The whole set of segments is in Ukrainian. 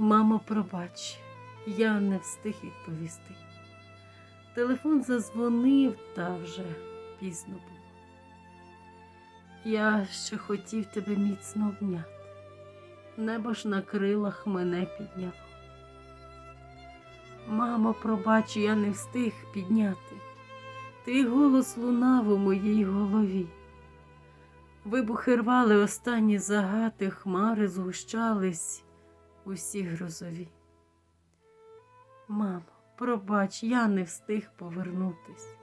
Мамо, пробач, я не встиг відповісти. Телефон зазвонив, та вже пізно було. Я ще хотів тебе міцно обняти. Небо ж на крилах мене підняло. Мамо, пробач, я не встиг підняти. Твій голос лунав у моїй голові. Вибухи рвали останні загати, хмари згущались усі грозові. Мамо, пробач, я не встиг повернутись.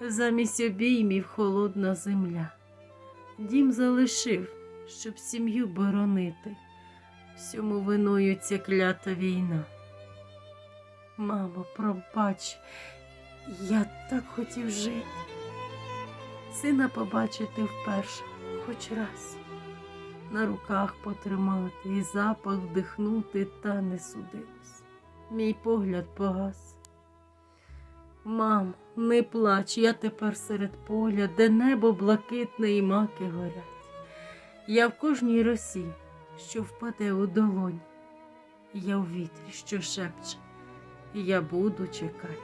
Замість обіймів холодна земля. Дім залишив, щоб сім'ю боронити. Всьому виною ця клята війна. Мамо, пробач, я так хотів жити. Сина побачити вперше, хоч раз. На руках потримати і запах вдихнути, та не судилось. Мій погляд погас. Мамо, не плач, я тепер серед поля, де небо блакитне і маки горять. Я в кожній росі, що впаде у долонь. Я в вітрі, що шепче, я буду чекати.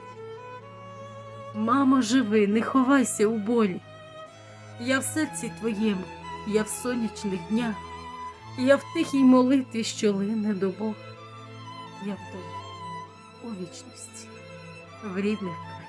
Мамо, живи, не ховайся у болі. Я в серці твоєму, я в сонячних днях, я в тихій молитві, що лине до Бога. Я вдома, у вічності, в рідних.